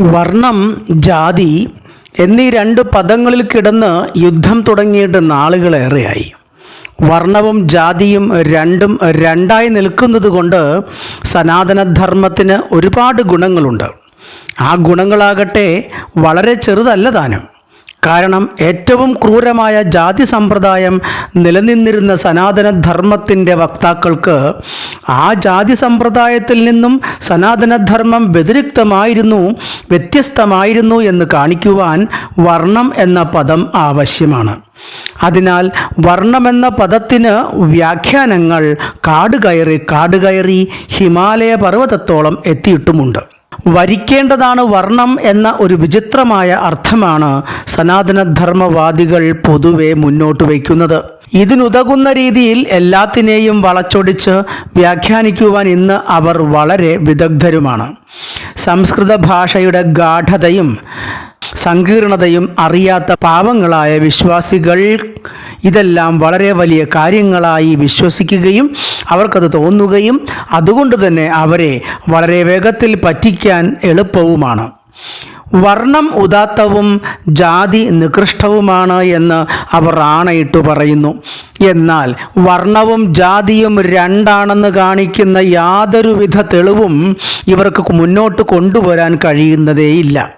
വർണം ജാതി എന്നീ രണ്ട് പദങ്ങളിൽ കിടന്ന് യുദ്ധം തുടങ്ങിയിട്ട് നാളുകളേറെയായി. വർണവും ജാതിയും രണ്ടും രണ്ടായി നിൽക്കുന്നത് കൊണ്ട് സനാതനധർമ്മത്തിന് ഒരുപാട് ഗുണങ്ങളുണ്ട്. ആ ഗുണങ്ങളാകട്ടെ വളരെ ചെറുതല്ല താനും. കാരണം ഏറ്റവും ക്രൂരമായ ജാതി സമ്പ്രദായം നിലനിന്നിരുന്ന സനാതനധർമ്മത്തിന്റെ വക്താക്കൾക്ക് ആ ജാതി സമ്പ്രദായത്തിൽ നിന്നും സനാതനധർമ്മം വ്യതിരിക്തമായിരുന്നു വ്യത്യസ്തമായിരുന്നു എന്ന് കാണിക്കുവാൻ വർണം എന്ന പദം ആവശ്യമാണ്. അതിനാൽ വർണമെന്ന പദത്തിന് വ്യാഖ്യാനങ്ങൾ കാടുകയറി കാടുകയറി ഹിമാലയ പർവതത്തോളം എത്തിയിട്ടുമുണ്ട്. വരിക്കേണ്ടതാണ് വർണം എന്ന ഒരു വിചിത്രമായ അർത്ഥമാണ് സനാതനധർമ്മവാദികൾ പൊതുവെ മുന്നോട്ട് വയ്ക്കുന്നത്. ഇതിനുതകുന്ന രീതിയിൽ എല്ലാത്തിനെയും വളച്ചൊടിച്ച് വ്യാഖ്യാനിക്കുവാൻ ഇന്ന് അവർ വളരെ വിദഗ്ധരുമാണ്. സംസ്കൃത ഭാഷയുടെ ഗാഠതയും സങ്കീർണതയും അറിയാത്ത പാപങ്ങളായ വിശ്വാസികൾ ഇതെല്ലാം വളരെ വലിയ കാര്യങ്ങളായി വിശ്വസിക്കുകയും അവർക്കത് തോന്നുകയും അതുകൊണ്ട് തന്നെ അവരെ വളരെ വേഗത്തിൽ പറ്റിക്കാൻ എളുപ്പവുമാണ്. വർണം ഉദാത്തവും ജാതി നികൃഷ്ടവുമാണ് എന്ന് അവർ ആണയിട്ടു പറയുന്നു. എന്നാൽ വർണവും ജാതിയും രണ്ടാണെന്ന് കാണിക്കുന്ന യാതൊരുവിധ തെളിവും ഇവർക്ക് മുന്നോട്ട് കൊണ്ടുവരാൻ കഴിയുന്നതേയില്ല.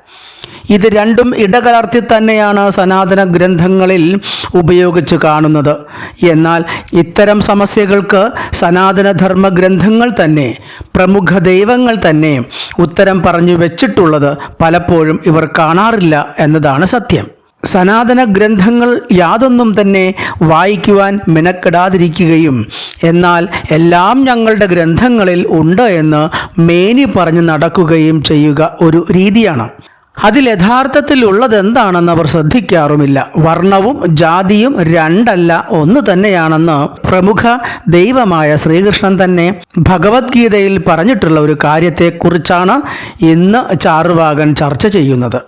ഇത് രണ്ടും ഇടകലർത്തി തന്നെയാണ് സനാതന ഗ്രന്ഥങ്ങളിൽ ഉപയോഗിച്ച് കാണുന്നത്. എന്നാൽ ഇത്തരം സമസ്യകൾക്ക് സനാതനധർമ്മ ഗ്രന്ഥങ്ങൾ തന്നെ പ്രമുഖ ദൈവങ്ങൾ തന്നെ ഉത്തരം പറഞ്ഞു വെച്ചിട്ടുള്ളത് പലപ്പോഴും ഇവർ കാണാറില്ല എന്നതാണ് സത്യം. സനാതന ഗ്രന്ഥങ്ങൾ യാതൊന്നും തന്നെ വായിക്കുവാൻ മെനക്കെടാതിരിക്കുകയും എന്നാൽ എല്ലാം ഞങ്ങളുടെ ഗ്രന്ഥങ്ങളിൽ ഉണ്ട് എന്ന് മേനി പറഞ്ഞ് നടക്കുകയും ചെയ്യുക ഒരു രീതിയാണ്. അതിൽ യഥാർത്ഥത്തിൽ ഉള്ളതെന്താണെന്ന് അവർ ശ്രദ്ധിക്കാറുമില്ല. വർണവും ജാതിയും രണ്ടല്ല ഒന്ന് തന്നെയാണെന്ന് പ്രമുഖ ദൈവമായ ശ്രീകൃഷ്ണൻ തന്നെ ഭഗവത്ഗീതയിൽ പറഞ്ഞിട്ടുള്ള ഒരു കാര്യത്തെക്കുറിച്ചാണ് ഇന്ന് ചാർവാകൻ ചർച്ച ചെയ്യുന്നത്.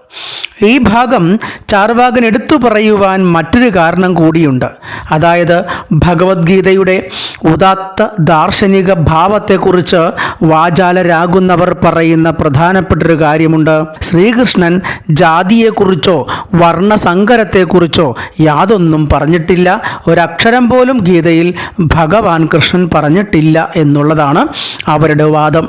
ഈ ഭാഗം ചാർവാകൻ എടുത്തു പറയുവാൻ മറ്റൊരു കാരണം കൂടിയുണ്ട്. അതായത് ഭഗവത്ഗീതയുടെ ഉദാത്ത ദാർശനിക ഭാവത്തെക്കുറിച്ച് വാചാലരാകുന്നവർ പറയുന്ന പ്രധാനപ്പെട്ടൊരു കാര്യമുണ്ട്. ശ്രീകൃഷ്ണൻ ജാതിയെക്കുറിച്ചോ വർണസങ്കരത്തെക്കുറിച്ചോ യാതൊന്നും പറഞ്ഞിട്ടില്ല. ഒരക്ഷരം പോലും ഗീതയിൽ ഭഗവാൻ കൃഷ്ണൻ പറഞ്ഞിട്ടില്ല എന്നുള്ളതാണ് അവരുടെ വാദം.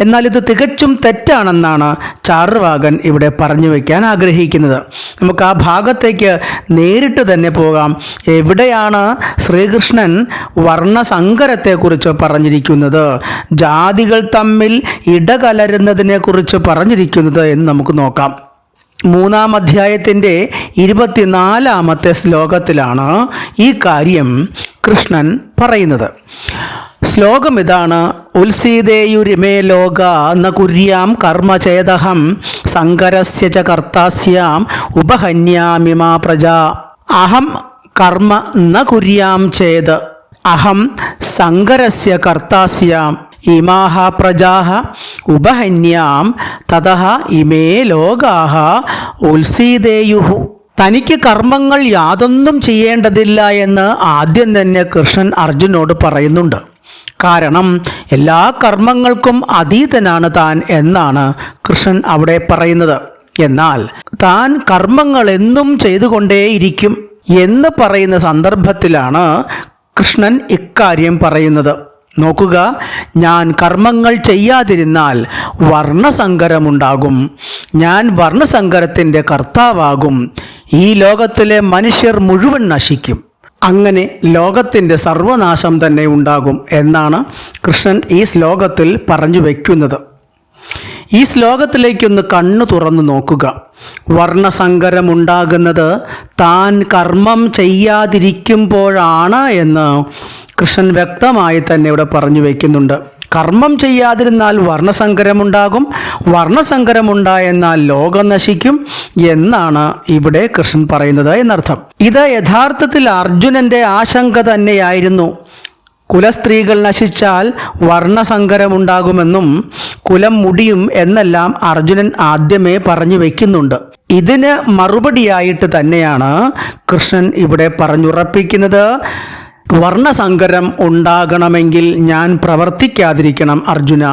എന്നാൽ ഇത് തികച്ചും തെറ്റാണെന്നാണ് ചാറുവാകൻ ഇവിടെ പറഞ്ഞു വയ്ക്കാൻ ആഗ്രഹിക്കുന്നത്. നമുക്ക് ആ ഭാഗത്തേക്ക് നേരിട്ട് തന്നെ പോകാം. എവിടെയാണ് ശ്രീകൃഷ്ണൻ വർണസങ്കരത്തെക്കുറിച്ച് പറഞ്ഞിരിക്കുന്നത്? ജാതികൾ തമ്മിൽ ഇടകലരുന്നതിനെക്കുറിച്ച് പറഞ്ഞിരിക്കുന്നത് എന്ന് നമുക്ക് നോക്കാം. മൂന്നാം അധ്യായത്തിന്റെ ഇരുപത്തിനാലാമത്തെ ശ്ലോകത്തിലാണ് ഈ കാര്യം കൃഷ്ണൻ പറയുന്നത്. ശ്ലോകം ഇതാണ്. ഉത്സീതേയുരിമേ ലോക ന കുര്യാം കർമ്മചേതഹം സങ്കരസ്യ ച കർത്താസ്യാം ഉപഹന്യാമിമാ പ്രജ. അഹം കർമ്മ ന കുര്യാം ചേത്. അഹം സങ്കരസ്യ കർത്താസ്യാം. ഇമാഹ പ്രജാഹ ഉപഹന്യാം തതഹ ഇമേ ലോകാഹ ഉത്സീതേയുഹു തനിക്ക് കർമ്മങ്ങൾ യാതൊന്നും ചെയ്യേണ്ടതില്ല എന്ന് ആദ്യം തന്നെ കൃഷ്ണൻ അർജുനോട് പറയുന്നുണ്ട്. കാരണം എല്ലാ കർമ്മങ്ങൾക്കും അതീതനാണ് താൻ എന്നാണ് കൃഷ്ണൻ അവിടെ പറയുന്നത്. എന്നാൽ താൻ കർമ്മങ്ങൾ എന്നും ചെയ്തുകൊണ്ടേയിരിക്കും എന്ന് പറയുന്ന സന്ദർഭത്തിലാണ് കൃഷ്ണൻ ഇക്കാര്യം പറയുന്നത്. നോക്കുക. ഞാൻ കർമ്മങ്ങൾ ചെയ്യാതിരുന്നാൽ വർണസങ്കരമുണ്ടാകും. ഞാൻ വർണസങ്കരത്തിന്റെ കർത്താവാകും. ഈ ലോകത്തിലെ മനുഷ്യർ മുഴുവൻ നശിക്കും. അങ്ങനെ ലോകത്തിന്റെ സർവനാശം തന്നെ ഉണ്ടാകും എന്നാണ് കൃഷ്ണൻ ഈ ശ്ലോകത്തിൽ പറഞ്ഞു വയ്ക്കുന്നത് ഈ ശ്ലോകത്തിലേക്കൊന്ന് കണ്ണു തുറന്നു നോക്കുക. വർണസങ്കരമുണ്ടാകുന്നത് താൻ കർമ്മം ചെയ്യാതിരിക്കുമ്പോഴാണ് എന്ന് കൃഷ്ണൻ വ്യക്തമായി തന്നെ ഇവിടെ പറഞ്ഞു വയ്ക്കുന്നുണ്ട് കർമ്മം ചെയ്യാതിരുന്നാൽ വർണസങ്കരമുണ്ടാകും. വർണസങ്കരമുണ്ടായെന്നാൽ ലോകം നശിക്കും എന്നാണ് ഇവിടെ കൃഷ്ണൻ പറയുന്നത് എന്നർത്ഥം. ഇത് യഥാർത്ഥത്തിൽ അർജുനന്റെ ആശങ്ക തന്നെയായിരുന്നു. കുലസ്ത്രീകൾ നശിച്ചാൽ വർണസങ്കരമുണ്ടാകുമെന്നും കുലം മുടിയും എന്നെല്ലാം അർജുനൻ ആദ്യമേ പറഞ്ഞു വയ്ക്കുന്നുണ്ട് ഇതിന് മറുപടിയായിട്ട് തന്നെയാണ് കൃഷ്ണൻ ഇവിടെ പറഞ്ഞുറപ്പിക്കുന്നത്. വർണസങ്കരം ഉണ്ടാകണമെങ്കിൽ ഞാൻ പ്രവർത്തിക്കാതിരിക്കണം അർജുന.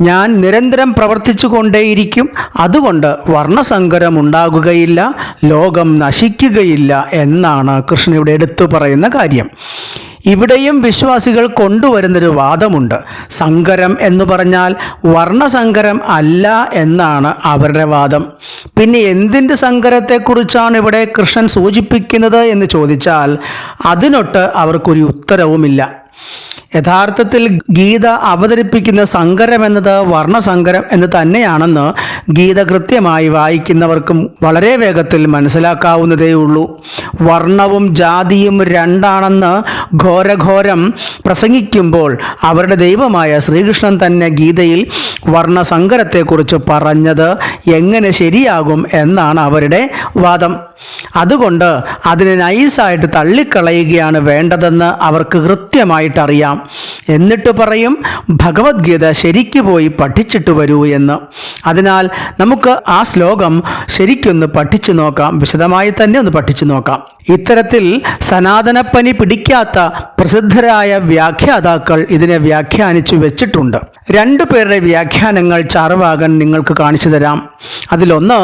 ഞാൻ നിരന്തരം പ്രവർത്തിച്ചു കൊണ്ടേയിരിക്കും അതുകൊണ്ട് വർണസങ്കരം ഉണ്ടാകുകയില്ല ലോകം നശിക്കുകയില്ല എന്നാണ് കൃഷ്ണൻ ഇവിടെ എടുത്തു പറയുന്ന കാര്യം. ഇവിടെയും വിശ്വാസികൾ കൊണ്ടുവരുന്നൊരു വാദമുണ്ട്. സങ്കരം എന്ന് പറഞ്ഞാൽ വർണസങ്കരം അല്ല എന്നാണ് അവരുടെ വാദം. പിന്നെ എന്തിന്റെ സങ്കരത്തെക്കുറിച്ചാണ് ഇവിടെ കൃഷ്ണൻ സൂചിപ്പിക്കുന്നത് എന്ന് ചോദിച്ചാൽ അതിനൊട്ട് അവർക്കൊരു ഉത്തരവുമില്ല. യഥാർത്ഥത്തിൽ ഗീത അവതരിപ്പിക്കുന്ന സങ്കരം എന്നത് വർണസങ്കരം എന്ന് തന്നെയാണെന്ന് ഗീത കൃത്യമായി വായിക്കുന്നവർക്കും വളരെ വേഗത്തിൽ മനസ്സിലാക്കാവുന്നതേയുള്ളൂ വർണവും ജാതിയും രണ്ടാണെന്ന് ഘോരഘോരം പ്രസംഗിക്കുമ്പോൾ അവരുടെ ദൈവമായ ശ്രീകൃഷ്ണൻ തന്നെ ഗീതയിൽ വർണസങ്കരത്തെക്കുറിച്ച് പറഞ്ഞത് എങ്ങനെ ശരിയാകും എന്നാണ് അവരുടെ വാദം. അതുകൊണ്ട് അതിനെ നൈസായിട്ട് തള്ളിക്കളയുകയാണ് വേണ്ടതെന്ന് അവർക്ക് കൃത്യമായിട്ട് അറിയാം എന്നിട്ട് പറയും ഭഗവത്ഗീത ശരിക്കു പോയി പഠിച്ചിട്ട് വരൂ എന്ന്. അതിനാൽ നമുക്ക് ആ ശ്ലോകം ശരിക്കൊന്ന് പഠിച്ചു നോക്കാം വിശദമായി തന്നെ ഒന്ന് പഠിച്ചു നോക്കാം. ഇത്തരത്തിൽ സനാതനപ്പനി പിടിക്കാത്ത പ്രസിദ്ധരായ വ്യാഖ്യാതാക്കൾ ഇതിനെ വ്യാഖ്യാനിച്ചു വെച്ചിട്ടുണ്ട്. രണ്ടു പേരുടെ വ്യാഖ്യാനങ്ങൾ ചാർവാകൻ നിങ്ങൾക്ക് കാണിച്ചു തരാം. അതിലൊന്ന്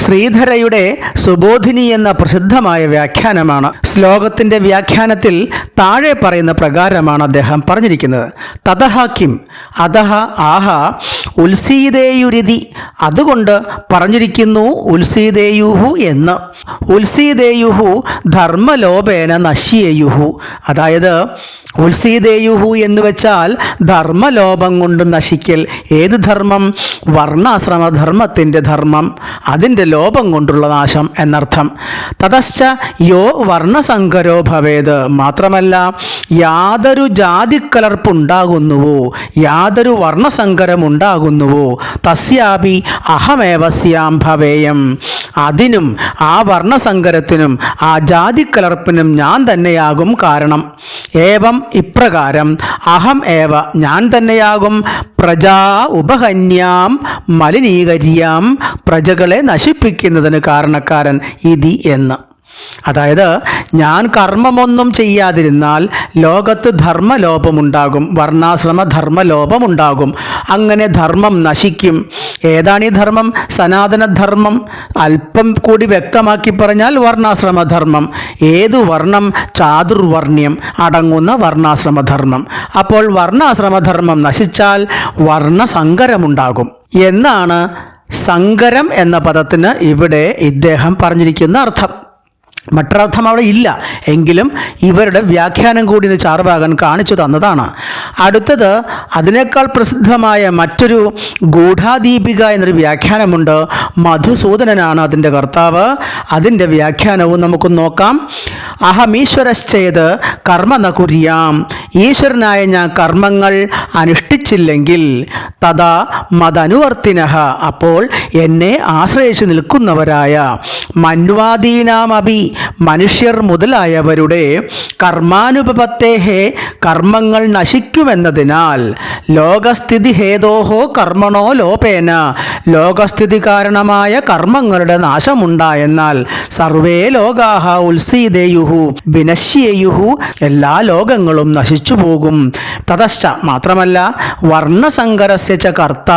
ശ്രീധരയുടെ സുബോധിനി എന്ന പ്രസിദ്ധമായ വ്യാഖ്യാനമാണ്. ശ്ലോകത്തിന്റെ വ്യാഖ്യാനത്തിൽ താഴെ പറയുന്ന പ്രകാരമാണ് അദ്ദേഹം പറഞ്ഞിരിക്കുന്നത്. തതഹ കിം? അതഹ ആഹ ഉത്സീതേയുരിതി അതുകൊണ്ട് പറഞ്ഞിരിക്കുന്നു ഉത്സീതേയുഹു എന്ന്. ഉത്സീതേയുഹു ധർമ്മലോപേന നശിയേയുഹു. അതായത് ഉത്സീതേയുഹു എന്ന് വെച്ചാൽ ധർമ്മലോപം കൊണ്ട് നശിക്കൽ. ഏത് ധർമ്മം? വർണാശ്രമധർമ്മത്തിന്റെ ധർമ്മം. അതിന്റെ ലോപം കൊണ്ടുള്ള നാശം എന്നർത്ഥം. തതശ്ച യോ വർണസങ്കരോ ഭവേത്. മാത്രമല്ല യാതൊരു ജാതിക്കലർപ്പുണ്ടാകുന്നുവോ? യാതൊരു വർണസങ്കരമുണ്ടാകുന്നുവോ തസ്യാപി അഹമേവസ്യാം ഭവേയം. അതിനും ആ വർണസങ്കരത്തിനും ആ ജാതിക്കലർപ്പിനും ഞാൻ തന്നെയാകും കാരണം. ഏവം ഇപ്രകാരം അഹം ഏവ ഞാൻ തന്നെയാകും പ്രജാ ഉപഹന്യാം മലിനീകരിയാം പ്രജകളെ നശിപ്പിക്കുന്നതിന് കാരണക്കാരൻ ഇതി എന്ന്. അതായത് ഞാൻ കർമ്മമൊന്നും ചെയ്യാതിരുന്നാൽ ലോകത്ത് ധർമ്മലോപമുണ്ടാകും വർണാശ്രമ ധർമ്മലോപമുണ്ടാകും. അങ്ങനെ ധർമ്മം നശിക്കും. ഏതാണ് ഈ ധർമ്മം? സനാതനധർമ്മം. അല്പം കൂടി വ്യക്തമാക്കി പറഞ്ഞാൽ വർണാശ്രമധർമ്മം ഏതു വർണം? ചാതുർവർണ്യം അടങ്ങുന്ന വർണാശ്രമധർമ്മം അപ്പോൾ വർണാശ്രമധർമ്മം നശിച്ചാൽ വർണസങ്കരമുണ്ടാകും. എന്നാണ് സങ്കരം എന്ന പദത്തിന് ഇവിടെ ഇദ്ദേഹം പറഞ്ഞിരിക്കുന്ന അർത്ഥം. മറ്റൊരർത്ഥം അവിടെ ഇല്ല. എങ്കിലും ഇവരുടെ വ്യാഖ്യാനം കൂടി ഇന്ന് ചാർവാകൻ കാണിച്ചു തന്നതാണ്. അടുത്തത് അതിനേക്കാൾ പ്രസിദ്ധമായ മറ്റൊരു ഗൂഢാദീപിക എന്നൊരു വ്യാഖ്യാനമുണ്ട്. മധുസൂദനനാണ് അതിന്റെ കർത്താവ്. അതിന്റെ വ്യാഖ്യാനവും നമുക്ക് നോക്കാം. അഹമീശ്വരശ്ചേത് കർമ്മ നകുര്യാം ഈശ്വരനായ ഞാൻ കർമ്മങ്ങൾ അനുഷ്ഠിച്ചില്ലെങ്കിൽ തഥാ മതനുവർത്തിനഹ. അപ്പോൾ എന്നെ ആശ്രയിച്ചു നിൽക്കുന്നവരായ മന്വാദീനാമപി മനുഷ്യർ മുതലായവരുടെ കർമാനുപപത്തേഹേ കർമ്മങ്ങൾ നശിക്കുമെന്നതിനാൽ ലോകസ്ഥിതി ഹേതോഹോ കർമ്മണോ ലോപേന. ലോകസ്ഥിതി കാരണമായ കർമ്മങ്ങളുടെ നാശമുണ്ടായെന്നാൽ സർവേ ലോകാഹ ഉത്സീതേയുഹു വിനശ്യേയുഹു എല്ലാ ലോകങ്ങളും നശിച്ചു പോകും തതശ്ച മാത്രമല്ല വർണസങ്കരസ്യ ച കർത്ത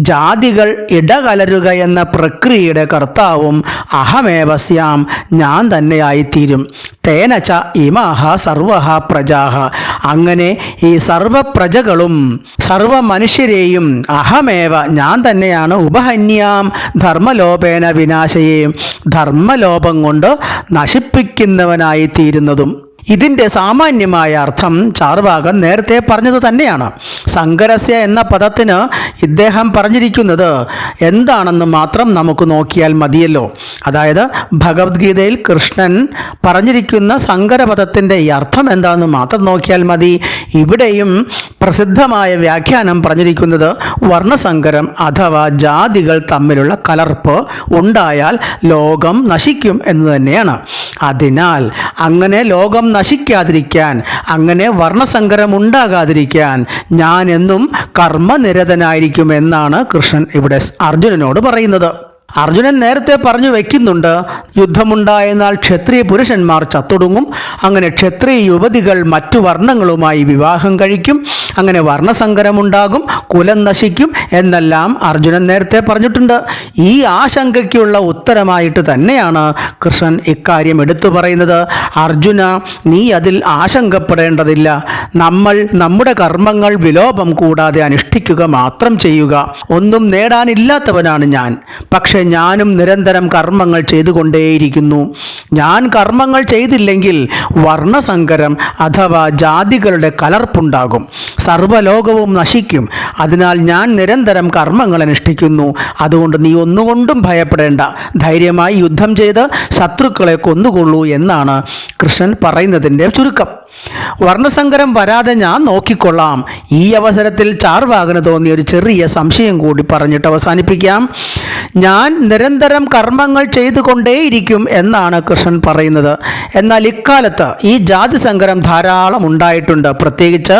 ജാതികൾ ഇടകലരുക എന്ന പ്രക്രിയയുടെ കർത്താവും അഹമേവസ്യാം ഞാൻ തന്നെയായിത്തീരും. തേനച്ച ഇമാഹ സർവഹ പ്രജാഹ. അങ്ങനെ ഈ സർവപ്രജകളും സർവ മനുഷ്യരെയും അഹമേവ ഞാൻ തന്നെയാണ് ഉപഹന്യാം. ധർമ്മലോപേന വിനാശയെയും. ധർമ്മലോപം കൊണ്ട് നശിപ്പിക്കുന്നവനായി തീരുന്നതും ഇതിന്റെ സാമാന്യമായ അർത്ഥം ചാർവാകൻ നേരത്തെ പറഞ്ഞത് തന്നെയാണ്. സങ്കരസ്യ എന്ന പദത്തിന് ഇദ്ദേഹം പറഞ്ഞിരിക്കുന്നത് എന്താണെന്ന് മാത്രം നമുക്ക് നോക്കിയാൽ മതിയല്ലോ. അതായത് ഭഗവത്ഗീതയിൽ കൃഷ്ണൻ പറഞ്ഞിരിക്കുന്ന സങ്കരപദത്തിന്റെ ഈ അർത്ഥം എന്താണെന്ന് മാത്രം നോക്കിയാൽ മതി. ഇവിടെയും പ്രസിദ്ധമായ വ്യാഖ്യാനം പറഞ്ഞിരിക്കുന്നത് വർണസങ്കരം അഥവാ ജാതികൾ തമ്മിലുള്ള കലർപ്പ് ഉണ്ടായാൽ ലോകം നശിക്കും എന്ന് തന്നെയാണ്. അതിനാൽ അങ്ങനെ ലോകം നശിക്കാതിരിക്കാൻ അങ്ങനെ വർണസങ്കരം ഉണ്ടാകാതിരിക്കാൻ ഞാൻ എന്നും കർമ്മനിരതനായിരിക്കും എന്നാണ് കൃഷ്ണൻ ഇവിടെ അർജുനനോട് പറയുന്നത്. അർജുനൻ നേരത്തെ പറഞ്ഞു വയ്ക്കുന്നുണ്ട് യുദ്ധമുണ്ടായെന്നാൽ ക്ഷത്രിയ പുരുഷന്മാർ ചത്തൊടുങ്ങും. അങ്ങനെ ക്ഷത്രിയ യുവതികൾ മറ്റു വർണങ്ങളുമായി വിവാഹം കഴിക്കും. അങ്ങനെ വർണസങ്കരമുണ്ടാകും കുലം നശിക്കും എന്നെല്ലാം അർജുനൻ നേരത്തെ പറഞ്ഞിട്ടുണ്ട്. ഈ ആശങ്കയ്ക്കുള്ള ഉത്തരമായിട്ട് തന്നെയാണ് കൃഷ്ണൻ ഇക്കാര്യം എടുത്തു പറയുന്നത്. അർജുന നീ അതിൽ ആശങ്കപ്പെടേണ്ടതില്ല. നമ്മൾ നമ്മുടെ കർമ്മങ്ങൾ വിലോപം കൂടാതെ അനുഷ്ഠിക്കുക മാത്രം ചെയ്യുക. ഒന്നും നേടാനില്ലാത്തവനാണ് ഞാൻ. പക്ഷെ ഞാനും നിരന്തരം കർമ്മങ്ങൾ ചെയ്തുകൊണ്ടേയിരിക്കുന്നു. ഞാൻ കർമ്മങ്ങൾ ചെയ്തില്ലെങ്കിൽ വർണസങ്കരം അഥവാ ജാതികളുടെ കലർപ്പുണ്ടാകും. സർവലോകവും നശിക്കും. അതിനാൽ ഞാൻ നിരന്തരം കർമ്മങ്ങൾ അനുഷ്ഠിക്കുന്നു. അതുകൊണ്ട് നീ ഒന്നുകൊണ്ടും ഭയപ്പെടേണ്ട. ധൈര്യമായി യുദ്ധം ചെയ്ത് ശത്രുക്കളെ കൊന്നുകൊള്ളൂ എന്നാണ് കൃഷ്ണൻ പറയുന്നതിന്റെ ചുരുക്കം. വർണസങ്കരം വരാതെ ഞാൻ നോക്കിക്കൊള്ളാം. ഈ അവസരത്തിൽ ചാർവാകന് തോന്നിയ ഒരു ചെറിയ സംശയം കൂടി പറഞ്ഞിട്ട് അവസാനിപ്പിക്കാം. ഞാൻ നിരന്തരം കർമ്മങ്ങൾ ചെയ്തുകൊണ്ടേയിരിക്കും എന്നാണ് കൃഷ്ണൻ പറയുന്നത്. എന്നാൽ ഇക്കാലത്ത് ഈ ജാതി സങ്കരം ധാരാളം ഉണ്ടായിട്ടുണ്ട്. പ്രത്യേകിച്ച്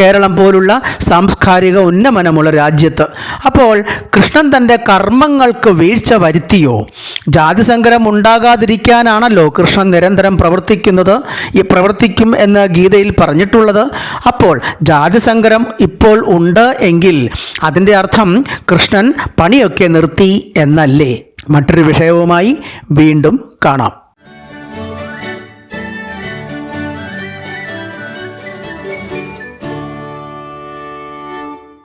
കേരളം പോലുള്ള സാംസ്കാരിക ഉന്നമനമുള്ള രാജ്യത്ത്. അപ്പോൾ കൃഷ്ണൻ തന്റെ കർമ്മങ്ങൾക്ക് വീഴ്ച വരുത്തിയോ? ജാതി സങ്കരം ഉണ്ടാകാതിരിക്കാനാണല്ലോ കൃഷ്ണൻ നിരന്തരം പ്രവർത്തിക്കുന്നത്. ഈ പ്രവർത്തിക്കും എന്ന് ഗീതയിൽ പറഞ്ഞിട്ടുള്ളത്. അപ്പോൾ ജാതിസങ്കരം ഇപ്പോൾ ഉണ്ട് എങ്കിൽ അതിന്റെ അർത്ഥം കൃഷ്ണൻ പണിയൊക്കെ നിർത്തി എന്നല്ലേ. മറ്റൊരു വിഷയവുമായി വീണ്ടും കാണാം.